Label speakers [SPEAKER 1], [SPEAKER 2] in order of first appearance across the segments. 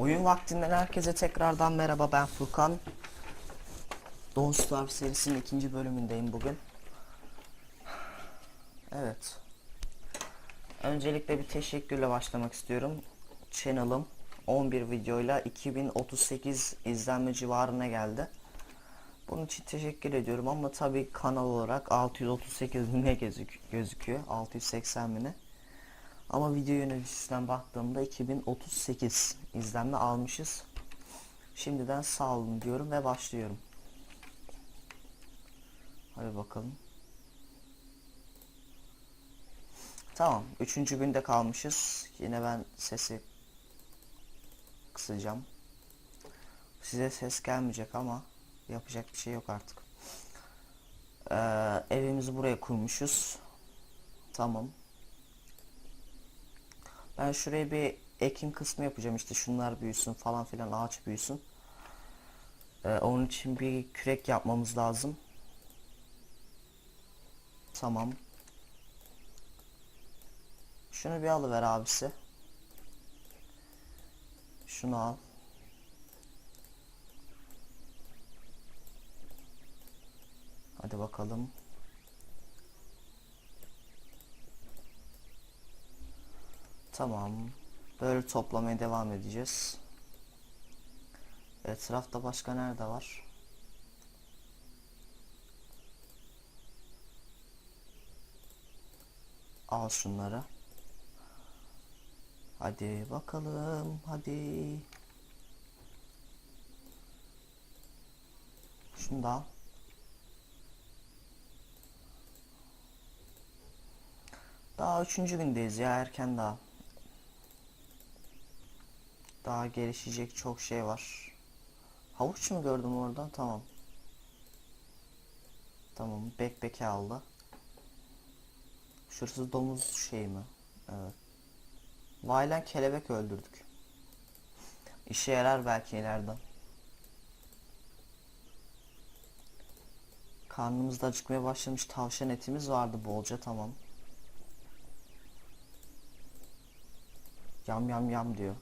[SPEAKER 1] Oyun vaktinden herkese tekrardan merhaba ben Furkan. Don't Starve serisinin ikinci bölümündeyim bugün. Evet. Öncelikle bir teşekkürle başlamak istiyorum. Channel'ım 11 videoyla 2038 izlenme civarına geldi. Bunun için teşekkür ediyorum ama tabii kanal olarak 638 bine gözük gözüküyor. 680 bine. Ama video yöneticisinden baktığımda 2038 izlenme almışız. Şimdiden sağ olun diyorum ve başlıyorum. Hadi bakalım. Tamam. Üçüncü günde kalmışız. Yine ben sesi kısacağım. Size ses gelmeyecek ama yapacak bir şey yok artık. Ee, evimizi buraya kurmuşuz. Tamam. Ben şuraya bir ekim kısmı yapacağım işte şunlar büyüsün falan filan ağaç büyüsün. Ee, onun için bir kürek yapmamız lazım. Tamam. Şunu bir alıver abisi. Şunu al. Hadi bakalım. Tamam. Böyle toplamaya devam edeceğiz. Etrafta başka nerede var? Al şunları. Hadi bakalım. Hadi. Şunu da al. Daha üçüncü gündeyiz ya erken daha. Daha gelişecek çok şey var. Havuç mu gördüm oradan? Tamam. Tamam. Backpack'i aldı. Şurası domuz şey mi? Evet. Vaylen kelebek öldürdük. İşe yarar belki ileride. Karnımızda acıkmaya başlamış tavşan etimiz vardı bolca tamam. Yam yam yam diyor.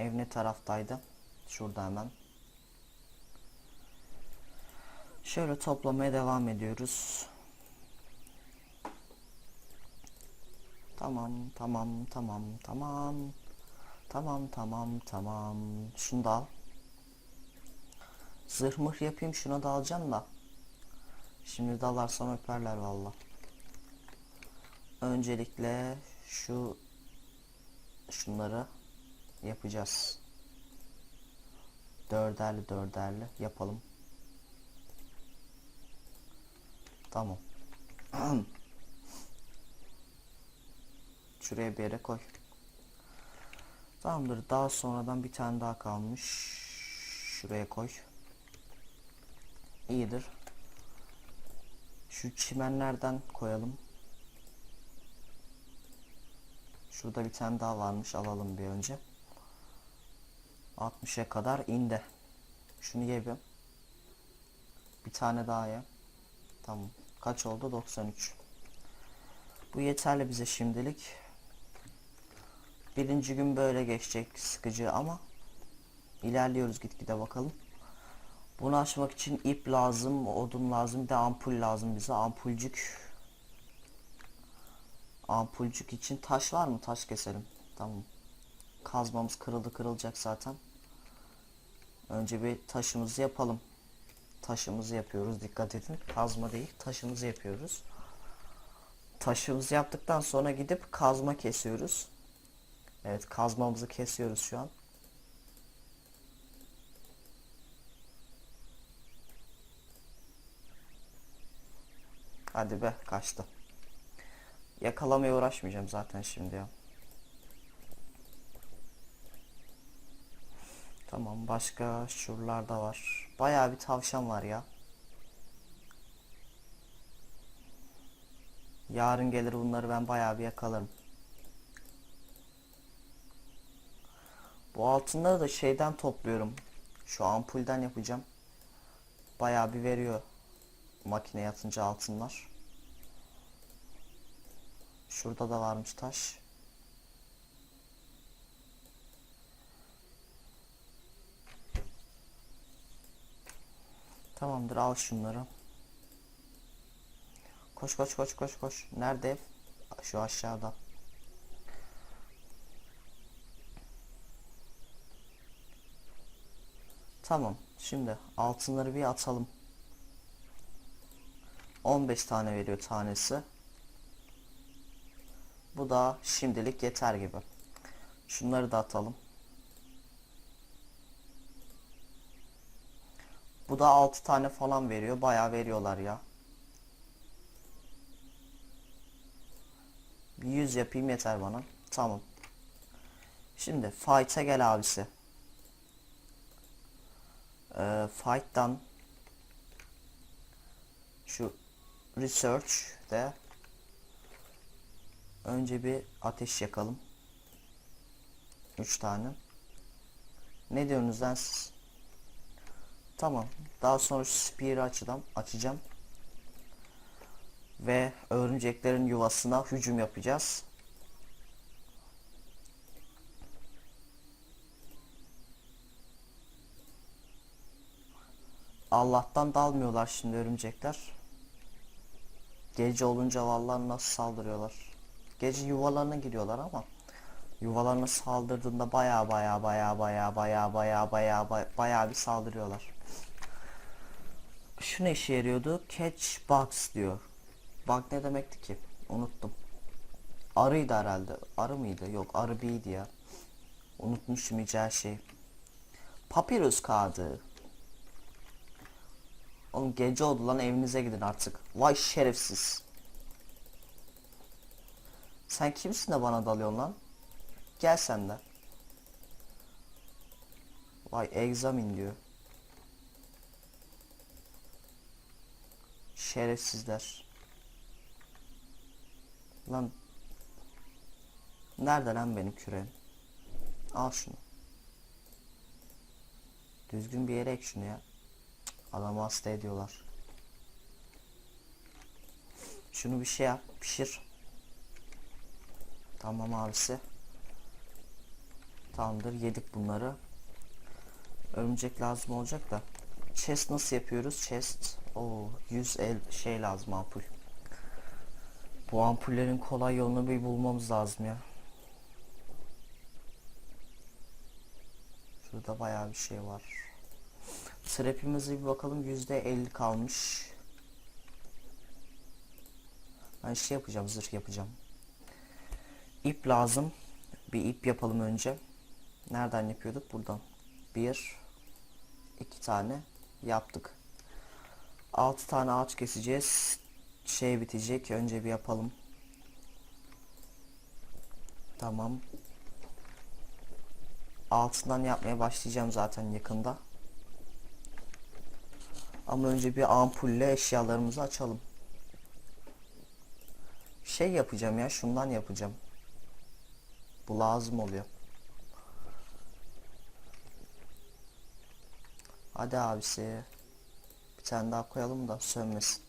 [SPEAKER 1] Ev ne taraftaydı? Şurada hemen. Şöyle toplamaya devam ediyoruz. Tamam, tamam, tamam, tamam. Tamam, tamam, tamam. Şunu da al. Zırh mıh yapayım şuna da alacağım da. Şimdi dalarsam öperler valla. Öncelikle şu şunları yapacağız. Dörderli dörderli yapalım. Tamam. Şuraya bir yere koy. Tamamdır. Daha sonradan bir tane daha kalmış. Şuraya koy. İyidir. Şu çimenlerden koyalım. Şurada bir tane daha varmış. Alalım bir önce. 60'a kadar indi. Şunu ye bir. Tane daha ye. Tamam. Kaç oldu? 93. Bu yeterli bize şimdilik. Birinci gün böyle geçecek sıkıcı ama ilerliyoruz gitgide bakalım. Bunu açmak için ip lazım, odun lazım, bir de ampul lazım bize. Ampulcük. Ampulcük için taş var mı? Taş keselim. Tamam. Kazmamız kırıldı kırılacak zaten. Önce bir taşımızı yapalım. Taşımızı yapıyoruz. Dikkat edin. Kazma değil. Taşımızı yapıyoruz. Taşımızı yaptıktan sonra gidip kazma kesiyoruz. Evet kazmamızı kesiyoruz şu an. Hadi be kaçtı. Yakalamaya uğraşmayacağım zaten şimdi ya. Tamam başka şuralarda var. Bayağı bir tavşan var ya. Yarın gelir bunları ben bayağı bir yakalarım. Bu altınları da şeyden topluyorum. Şu ampulden yapacağım. Bayağı bir veriyor. Makine yatınca altınlar. Şurada da varmış taş. Tamamdır al şunları. Koş koş koş koş koş. Nerede ev? Şu aşağıda. Tamam. Şimdi altınları bir atalım. 15 tane veriyor tanesi. Bu da şimdilik yeter gibi. Şunları da atalım. Da 6 tane falan veriyor. Bayağı veriyorlar ya. 100 yapayım yeter bana. Tamam. Şimdi fight'a gel abisi. Ee, fight'tan şu research de önce bir ateş yakalım. 3 tane. Ne diyorsunuz lan siz? Tamam. Daha sonra şu spear'ı açacağım. açacağım. Ve örümceklerin yuvasına hücum yapacağız. Allah'tan dalmıyorlar şimdi örümcekler. Gece olunca vallahi nasıl saldırıyorlar. Gece yuvalarına giriyorlar ama yuvalarına saldırdığında baya baya baya baya baya baya baya baya bir saldırıyorlar. Şu ne işe yarıyordu? Catch bugs diyor. Bug ne demekti ki? Unuttum. Arıydı herhalde. Arı mıydı? Yok arı biydi ya. Unutmuşum her şey. Papyrus kağıdı. Oğlum gece oldu lan evinize gidin artık. Vay şerefsiz. Sen kimsin de bana dalıyorsun lan? Gel sen de. Vay examine diyor. Şerefsizler. Lan. Nerede lan benim küreğim? Al şunu. Düzgün bir yere ek şunu ya. Adamı hasta ediyorlar. Şunu bir şey yap, pişir. Tamam abisi. Tamamdır, yedik bunları. Örümcek lazım olacak da. Chest nasıl yapıyoruz? Chest. O 100 el şey lazım ampul. Bu ampullerin kolay yolunu bir bulmamız lazım ya. Şurada bayağı bir şey var. Trap'imize bir bakalım %50 kalmış. Ben şey yapacağım zırh yapacağım. İp lazım. Bir ip yapalım önce. Nereden yapıyorduk? Buradan. Bir. iki tane yaptık. Altı tane ağaç keseceğiz. Şey bitecek. Önce bir yapalım. Tamam. Altından yapmaya başlayacağım zaten yakında. Ama önce bir ampulle eşyalarımızı açalım. Şey yapacağım ya şundan yapacağım. Bu lazım oluyor. Hadi abisi. Bir tane daha koyalım da sönmesin.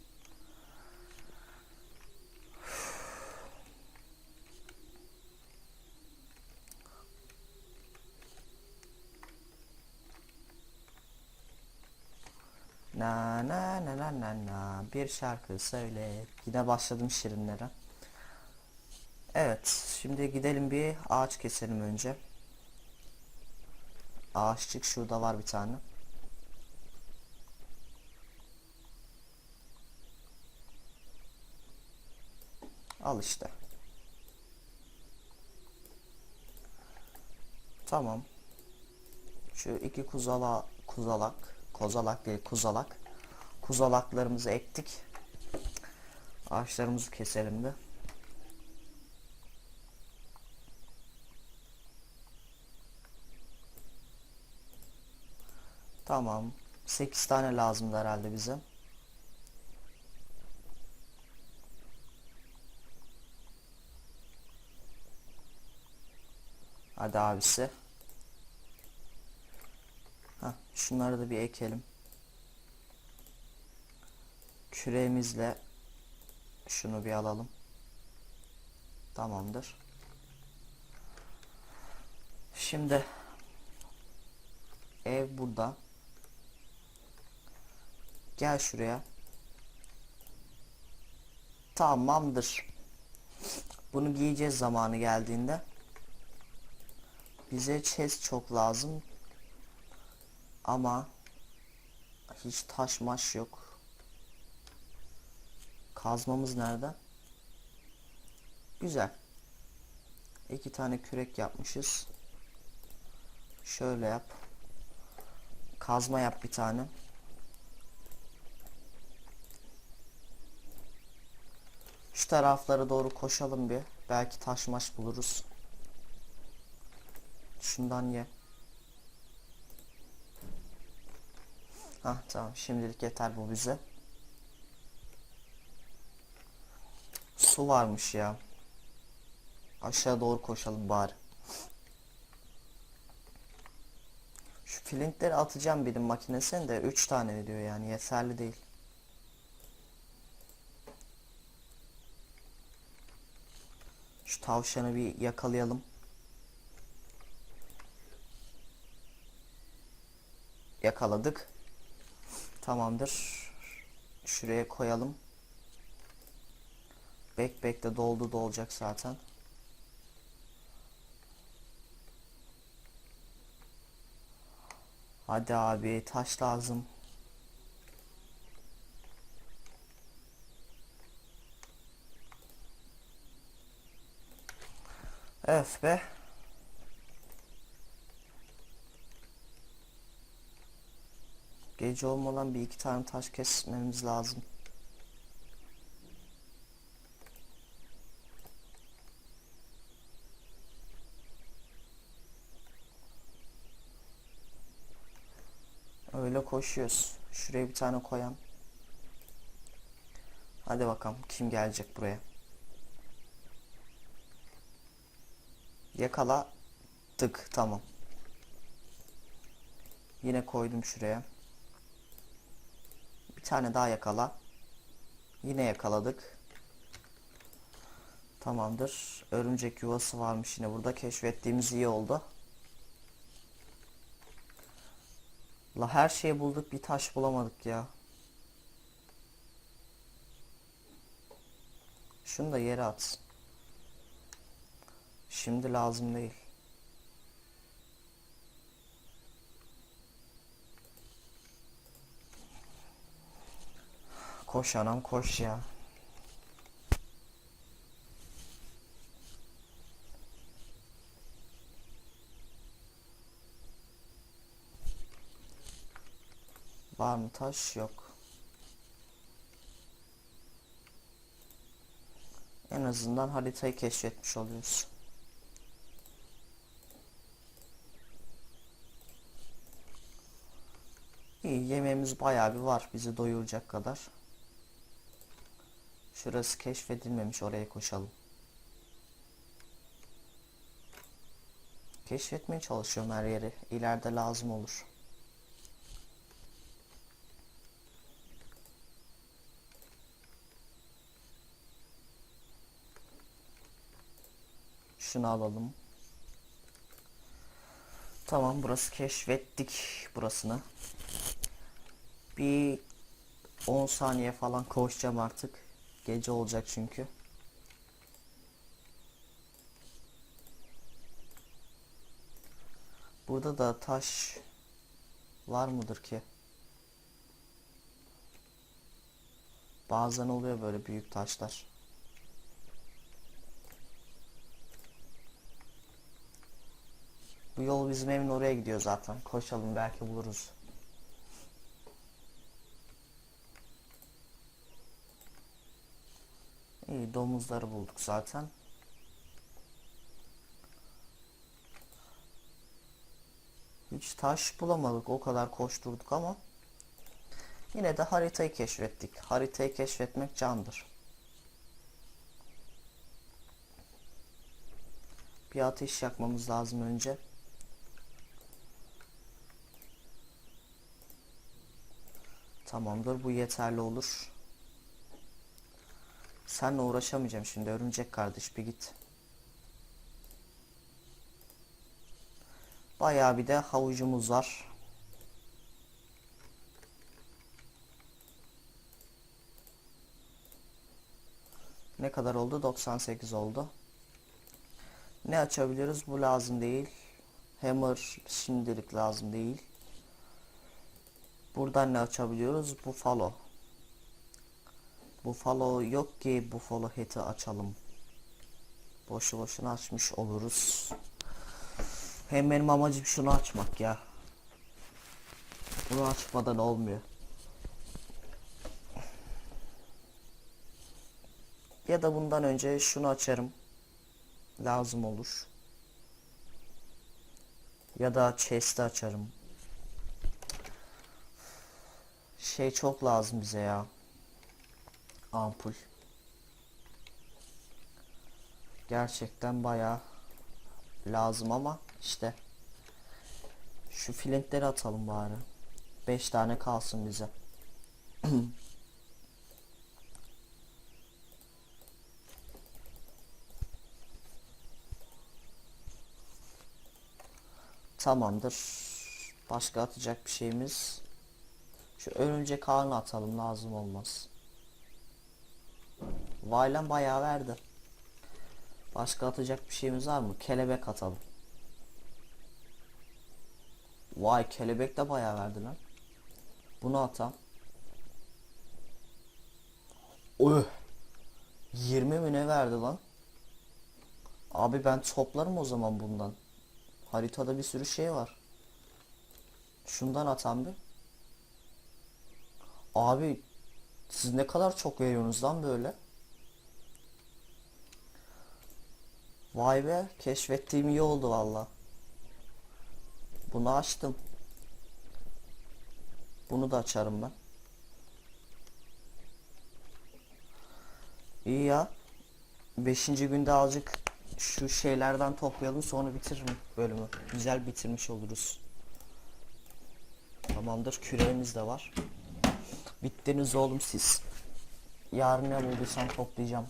[SPEAKER 1] Na na na na na na bir şarkı söyle. Yine başladım şirinlere. Evet, şimdi gidelim bir ağaç keselim önce. Ağaççık şurada var bir tane. Al işte. Tamam. Şu iki kuzala kuzalak, kozalak değil kuzalak. Kuzalaklarımızı ektik. Ağaçlarımızı keselim de. Tamam. 8 tane lazımdı herhalde bize. Hadi abisi. Ha, şunları da bir ekelim. Küreğimizle şunu bir alalım. Tamamdır. Şimdi ev burada. Gel şuraya. Tamamdır. Bunu giyeceğiz zamanı geldiğinde. Bize chest çok lazım. Ama hiç taş maş yok. Kazmamız nerede? Güzel. İki tane kürek yapmışız. Şöyle yap. Kazma yap bir tane. Şu taraflara doğru koşalım bir. Belki taş maş buluruz. Şundan ye. Hah tamam şimdilik yeter bu bize. Su varmış ya. Aşağı doğru koşalım bari. Şu flintleri atacağım bilim makinesine de 3 tane diyor yani yeterli değil. Şu tavşanı bir yakalayalım. Yakaladık. Tamamdır. Şuraya koyalım. Backpack de doldu dolacak zaten. Hadi abi taş lazım. Öf be. Gece olmadan bir iki tane taş kesmemiz lazım. Öyle koşuyoruz. Şuraya bir tane koyalım. Hadi bakalım kim gelecek buraya. Yakala. Tık tamam. Yine koydum şuraya. Bir tane daha yakala. Yine yakaladık. Tamamdır. Örümcek yuvası varmış yine burada. Keşfettiğimiz iyi oldu. La her şeyi bulduk bir taş bulamadık ya. Şunu da yere at. Şimdi lazım değil. Koş anam koş ya. Var mı taş? Yok. En azından haritayı keşfetmiş oluyoruz. İyi yemeğimiz bayağı bir var bizi doyuracak kadar. Şurası keşfedilmemiş oraya koşalım. Keşfetmeye çalışıyorum her yeri. İleride lazım olur. Şunu alalım. Tamam burası keşfettik burasını. Bir 10 saniye falan koşacağım artık. Gece olacak çünkü. Burada da taş var mıdır ki? Bazen oluyor böyle büyük taşlar. Bu yol bizim evin oraya gidiyor zaten. Koşalım belki buluruz. İyi domuzları bulduk zaten. Hiç taş bulamadık o kadar koşturduk ama yine de haritayı keşfettik. Haritayı keşfetmek candır. Bir ateş yakmamız lazım önce. Tamamdır bu yeterli olur. Senle uğraşamayacağım şimdi örümcek kardeş bir git. Bayağı bir de havucumuz var. Ne kadar oldu? 98 oldu. Ne açabiliriz? Bu lazım değil. Hammer şimdilik lazım değil. Buradan ne açabiliyoruz? Bu Buffalo. Buffalo yok ki Buffalo Hat'i açalım. Boşu boşuna açmış oluruz. Hem benim amacım şunu açmak ya. Bunu açmadan olmuyor. Ya da bundan önce şunu açarım. Lazım olur. Ya da chest'i açarım. Şey çok lazım bize ya. Ampul. Gerçekten bayağı lazım ama işte şu flintleri atalım bari. 5 tane kalsın bize. Tamamdır. Başka atacak bir şeyimiz. Şu örümcek ağını atalım lazım olmaz. Vaylan bayağı verdi. Başka atacak bir şeyimiz var mı? Kelebek atalım. Vay kelebek de bayağı verdi lan. Bunu atam. Öh. 20 mi ne verdi lan? Abi ben toplarım o zaman bundan. Haritada bir sürü şey var. Şundan atan bir. Abi siz ne kadar çok veriyorsunuz lan böyle. Vay be keşfettiğim iyi oldu valla. Bunu açtım. Bunu da açarım ben. İyi ya. Beşinci günde azıcık şu şeylerden toplayalım sonra bitiririm bölümü. Güzel bitirmiş oluruz. Tamamdır küreğimiz de var. Bittiniz oğlum siz. Yarın ne bulduysam toplayacağım.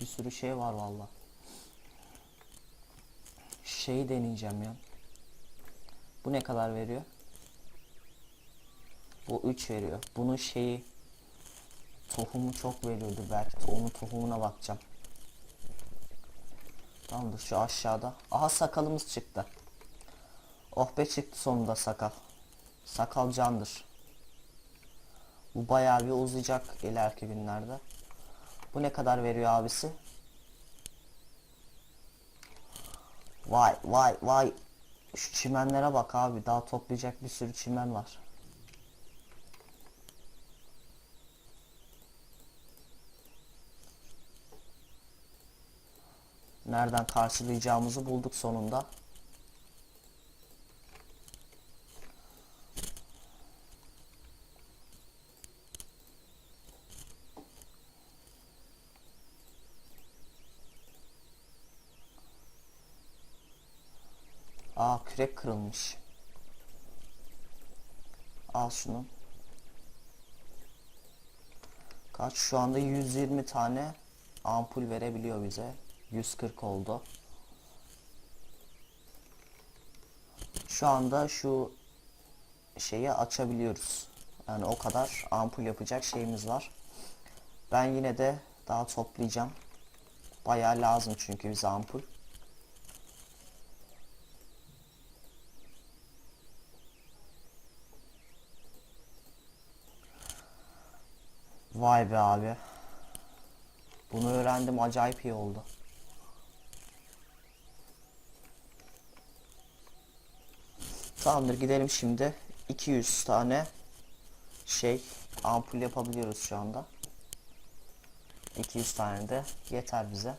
[SPEAKER 1] Bir sürü şey var valla. Şeyi deneyeceğim ya. Bu ne kadar veriyor? Bu 3 veriyor. Bunun şeyi tohumu çok veriyordu belki. Onun tohumuna bakacağım. Tamamdır şu aşağıda. Aha sakalımız çıktı. Oh be çıktı sonunda sakal. Sakal candır. Bu bayağı bir uzayacak ileriki günlerde. Bu ne kadar veriyor abisi? Vay vay vay. Şu çimenlere bak abi. Daha toplayacak bir sürü çimen var. Nereden karşılayacağımızı bulduk sonunda. Kürek kırılmış. Al şunu. Kaç şu anda 120 tane ampul verebiliyor bize. 140 oldu. Şu anda şu şeyi açabiliyoruz. Yani o kadar ampul yapacak şeyimiz var. Ben yine de daha toplayacağım. Bayağı lazım çünkü bize ampul. Vay be abi. Bunu öğrendim acayip iyi oldu. Tamamdır gidelim şimdi. 200 tane şey ampul yapabiliyoruz şu anda. 200 tane de yeter bize.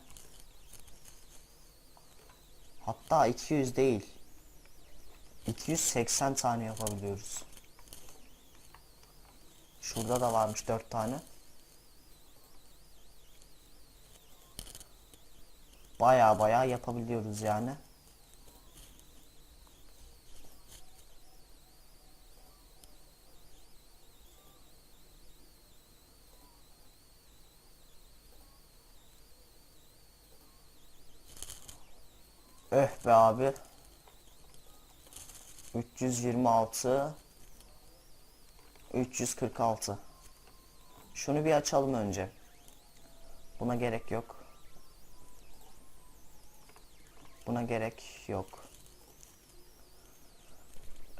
[SPEAKER 1] Hatta 200 değil. 280 tane yapabiliyoruz. Şurada da varmış 4 tane. Baya baya yapabiliyoruz yani. Öh be abi. 326 346 Şunu bir açalım önce. Buna gerek yok. Buna gerek yok.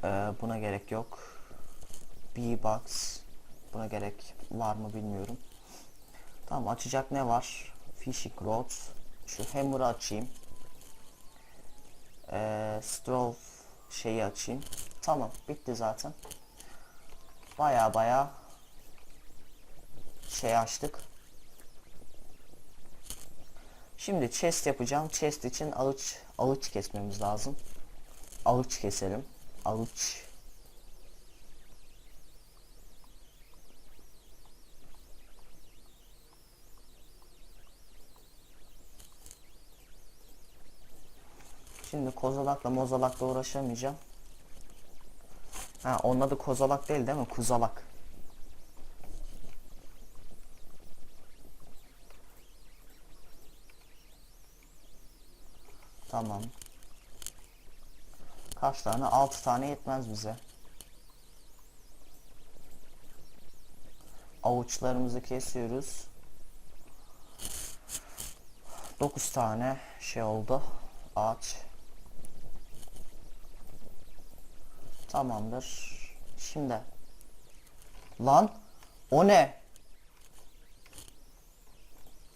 [SPEAKER 1] Ee, buna gerek yok. B-Box. Buna gerek var mı bilmiyorum. Tamam açacak ne var? Fishing Rod. Şu Hammer'ı açayım. Ee, Strove şeyi açayım. Tamam bitti zaten. Baya baya şey açtık. Şimdi chest yapacağım. Chest için alıç alıç kesmemiz lazım. Alıç keselim. Alıç. Şimdi kozalakla mozalakla uğraşamayacağım. Ha onun adı kozalak değil değil mi? Kuzalak. Tamam. Kaç tane? 6 tane yetmez bize. Avuçlarımızı kesiyoruz. 9 tane şey oldu. Ağaç. Tamamdır. Şimdi. Lan. O ne?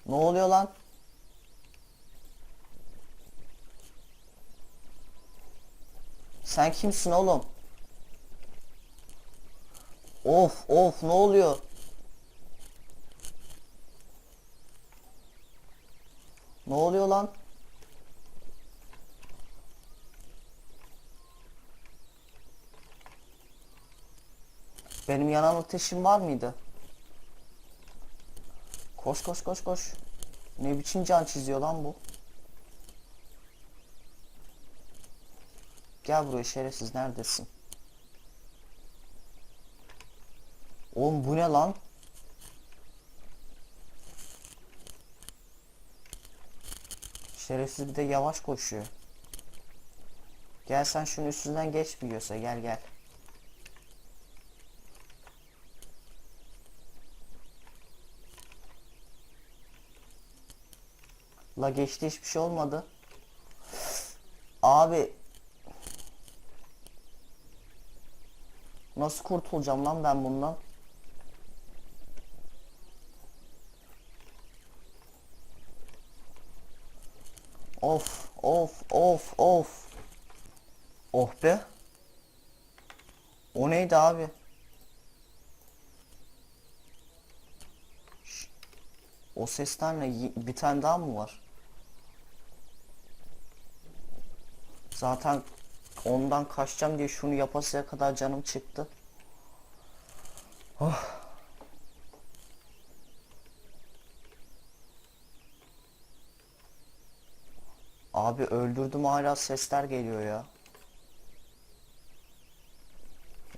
[SPEAKER 1] Ne oluyor lan? Sen kimsin oğlum? Of of ne oluyor? Ne oluyor lan? Benim yanan ateşim var mıydı? Koş koş koş koş. Ne biçim can çiziyor lan bu? Gel buraya şerefsiz neredesin? Oğlum bu ne lan? Şerefsiz bir de yavaş koşuyor. Gel sen şunun üstünden geç biliyorsa gel gel. La geçti hiçbir şey olmadı. Abi Nasıl kurtulacağım lan ben bundan? Of of of of. Oh be. O neydi abi? O sesten ne? Bir tane daha mı var? Zaten ondan kaçacağım diye şunu yapasıya kadar canım çıktı. Oh. Abi öldürdüm hala sesler geliyor ya.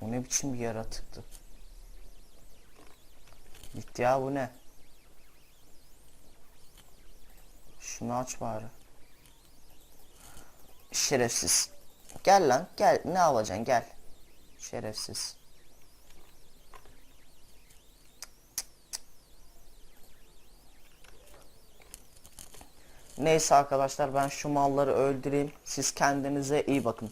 [SPEAKER 1] O ne biçim bir yaratıktı. Bitti ya bu ne? Şunu aç bari. Şerefsiz. Gel lan gel ne yapacaksın gel. Şerefsiz. Neyse arkadaşlar ben şu malları öldüreyim. Siz kendinize iyi bakın.